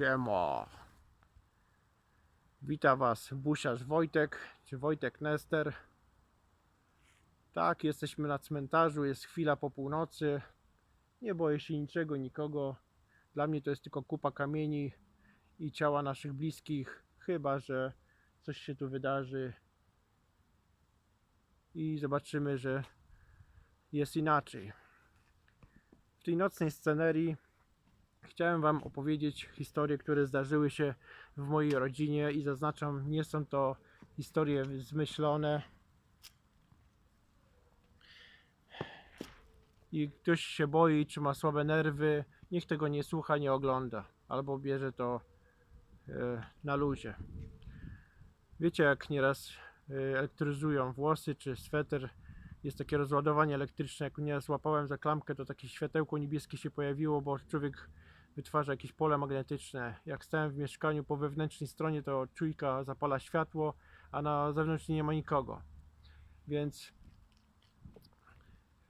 Siemo. Witam Was busiarz Wojtek, czy Wojtek Nester. Tak, jesteśmy na cmentarzu, jest chwila po północy. Nie boję się niczego, nikogo. Dla mnie to jest tylko kupa kamieni i ciała naszych bliskich, chyba że coś się tu wydarzy i zobaczymy, że jest inaczej. W tej nocnej scenerii chciałem Wam opowiedzieć historie, które zdarzyły się w mojej rodzinie i zaznaczam, nie są to historie zmyślone. I ktoś się boi, czy ma słabe nerwy, niech tego nie słucha, nie ogląda, albo bierze to e, na luzie. Wiecie, jak nieraz e, elektryzują włosy czy sweter, jest takie rozładowanie elektryczne. Jak nie złapałem za klamkę, to takie światełko niebieskie się pojawiło, bo człowiek wytwarza jakieś pole magnetyczne. Jak stałem w mieszkaniu po wewnętrznej stronie, to czujka zapala światło, a na zewnętrznej nie ma nikogo. Więc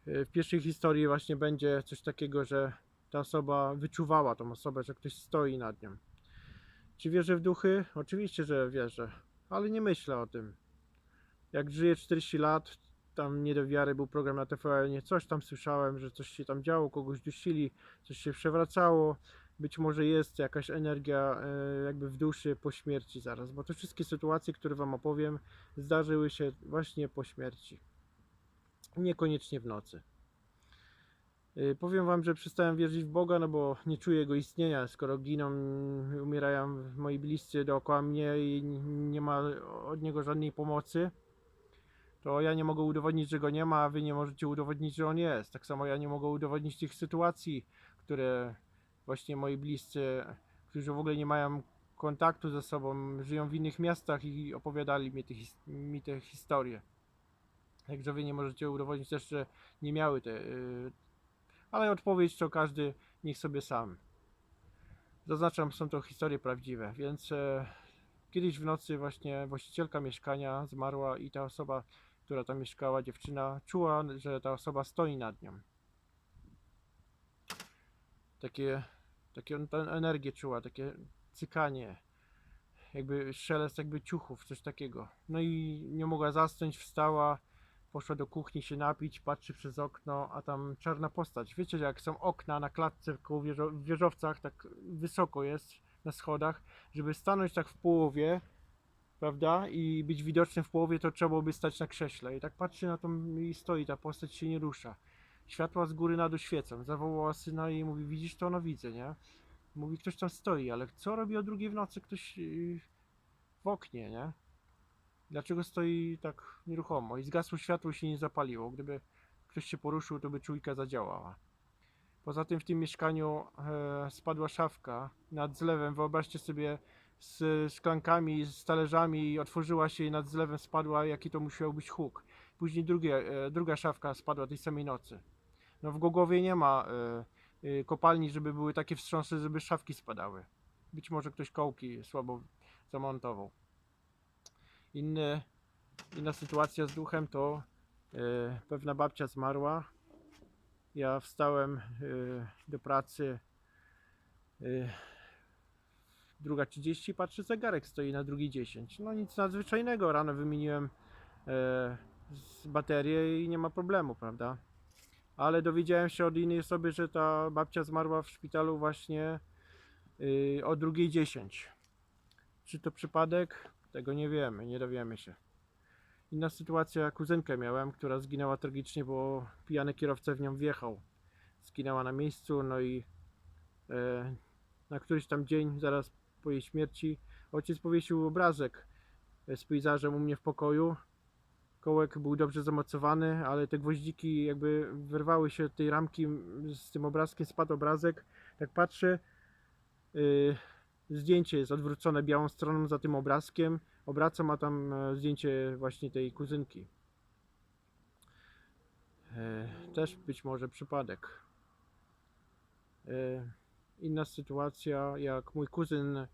y, w pierwszej historii właśnie będzie coś takiego, że ta osoba wyczuwała tą osobę, że ktoś stoi nad nią. Czy wierzę w duchy? Oczywiście, że wierzę, ale nie myślę o tym. Jak żyję 40 lat, tam nie do wiary był program na TVN, coś tam słyszałem, że coś się tam działo, kogoś dusili, coś się przewracało. Być może jest jakaś energia e, jakby w duszy po śmierci zaraz, bo te wszystkie sytuacje, które Wam opowiem, zdarzyły się właśnie po śmierci. Niekoniecznie w nocy. E, Powiem Wam, że przestałem wierzyć w Boga, no bo nie czuję Jego istnienia, skoro giną, umierają moi bliscy dookoła mnie i nie ma od Niego żadnej pomocy to ja nie mogę udowodnić, że go nie ma, a wy nie możecie udowodnić, że on jest. Tak samo ja nie mogę udowodnić tych sytuacji, które właśnie moi bliscy, którzy w ogóle nie mają kontaktu ze sobą, żyją w innych miastach i opowiadali mi te, mi te historie. Także wy nie możecie udowodnić też, że nie miały te. Yy, ale odpowiedź to każdy niech sobie sam. Zaznaczam, są to historie prawdziwe, więc e, kiedyś w nocy właśnie właścicielka mieszkania zmarła i ta osoba która tam mieszkała, dziewczyna, czuła, że ta osoba stoi nad nią. Takie, takie energię czuła, takie cykanie, jakby szelest jakby ciuchów, coś takiego. No i nie mogła zasnąć, wstała, poszła do kuchni się napić, patrzy przez okno, a tam czarna postać. Wiecie, jak są okna na klatce w wieżowcach, tak wysoko jest na schodach, żeby stanąć tak w połowie, prawda? I być widoczny w połowie, to trzeba byłoby stać na krześle. I tak patrzy na tą i stoi, ta postać się nie rusza. Światła z góry na dół świecą. Zawołała syna i mówi, widzisz to? No widzę, nie? Mówi, ktoś tam stoi, ale co robi o drugiej w nocy ktoś yy, w oknie, nie? Dlaczego stoi tak nieruchomo? I zgasło światło się nie zapaliło. Gdyby ktoś się poruszył, to by czujka zadziałała. Poza tym w tym mieszkaniu e, spadła szafka nad zlewem. Wyobraźcie sobie z szklankami, z talerzami otworzyła się i nad zlewem spadła, jaki to musiał być huk. Później drugie, e, druga szafka spadła tej samej nocy. No w Głogowie nie ma e, e, kopalni, żeby były takie wstrząsy, żeby szafki spadały. Być może ktoś kołki słabo zamontował. Inny, inna sytuacja z duchem to pewna babcia zmarła. Ja wstałem do pracy druga 30, patrzę zegarek stoi na drugi 10. No nic nadzwyczajnego, rano wymieniłem e, baterię i nie ma problemu, prawda? Ale dowiedziałem się od innej osoby, że ta babcia zmarła w szpitalu właśnie y, o drugiej 10. Czy to przypadek? Tego nie wiemy, nie dowiemy się. Inna sytuacja, kuzynkę miałem, która zginęła tragicznie, bo pijany kierowca w nią wjechał. Zginęła na miejscu, no i e, na któryś tam dzień, zaraz po jej śmierci, ojciec powiesił obrazek z pejzażem u mnie w pokoju. Kołek był dobrze zamocowany, ale te gwoździki jakby wyrwały się od tej ramki z tym obrazkiem, spadł obrazek. Tak patrzę, yy, zdjęcie jest odwrócone białą stroną za tym obrazkiem. Obracam, a tam e, zdjęcie właśnie tej kuzynki. E, Też być może przypadek. E, Inna sytuacja, jak mój kuzyn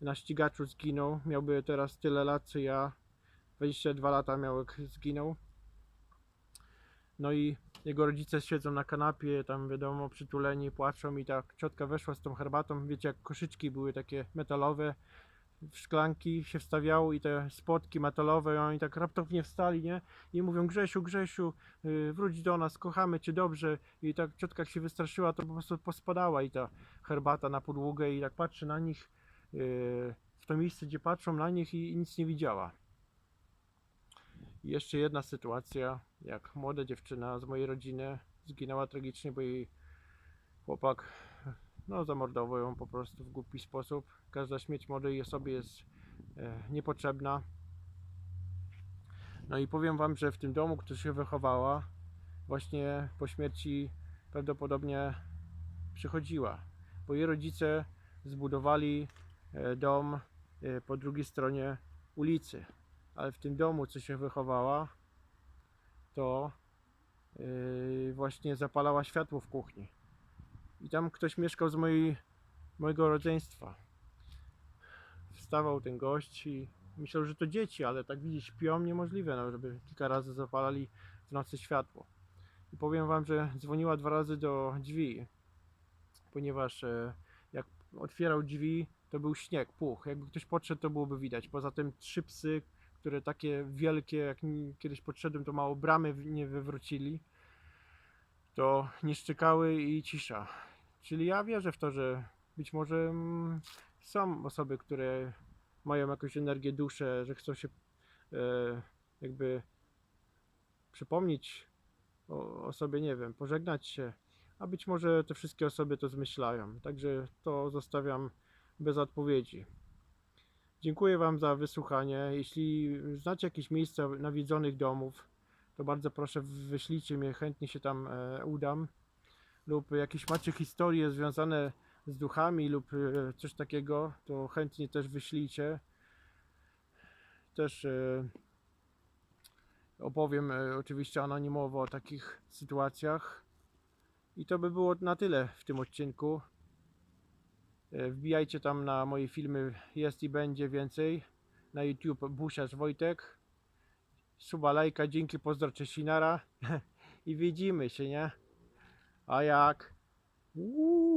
na ścigaczu zginął, miałby teraz tyle lat co ja, 22 lata miał jak zginął. No i jego rodzice siedzą na kanapie, tam wiadomo, przytuleni, płaczą i tak ciotka weszła z tą herbatą, wiecie jak koszyczki były takie metalowe, szklanki się wstawiało i te spotki metalowe, oni tak raptownie wstali, nie? I mówią Grzesiu, Grzesiu, yy, wróć do nas, kochamy cię dobrze. I tak ciotka jak się wystraszyła, to po prostu pospadała i ta herbata na podłogę i tak patrzy na nich, yy, w to miejsce, gdzie patrzą na nich i nic nie widziała. I jeszcze jedna sytuacja, jak młoda dziewczyna z mojej rodziny zginęła tragicznie, bo jej chłopak no, zamordował ją po prostu w głupi sposób. Każda śmierć młodej osobie jest e, niepotrzebna. No i powiem Wam, że w tym domu, który się wychowała, właśnie po śmierci prawdopodobnie przychodziła, bo jej rodzice zbudowali e, dom e, po drugiej stronie ulicy, ale w tym domu, co się wychowała, to yy, właśnie zapalała światło w kuchni. I tam ktoś mieszkał z mojej, mojego rodzeństwa. Wstawał ten gość i myślał, że to dzieci, ale tak widzieć śpią niemożliwe, no, żeby kilka razy zapalali w nocy światło. I powiem wam, że dzwoniła dwa razy do drzwi, ponieważ e, jak otwierał drzwi, to był śnieg, puch. Jakby ktoś podszedł, to byłoby widać. Poza tym trzy psy, które takie wielkie, jak kiedyś podszedłem, to mało bramy nie wywrócili, to nie szczekały i cisza. Czyli ja wierzę w to, że być może mm, są osoby, które mają jakąś energię, duszę, że chcą się e, jakby przypomnieć o, o sobie, nie wiem, pożegnać się, a być może te wszystkie osoby to zmyślają. Także to zostawiam bez odpowiedzi. Dziękuję Wam za wysłuchanie. Jeśli znacie jakieś miejsca nawiedzonych domów, to bardzo proszę wyślijcie mnie, chętnie się tam e, udam. Lub jakieś macie historie związane z duchami lub e, coś takiego, to chętnie też wyślijcie. Też e, opowiem e, oczywiście anonimowo o takich sytuacjach. I to by było na tyle w tym odcinku. Wbijajcie tam na moje filmy, jest i będzie więcej. Na YouTube Busiarz Wojtek. Suba lajka, dzięki, pozdro Czesinara. I widzimy się, nie? A jak? Uuu.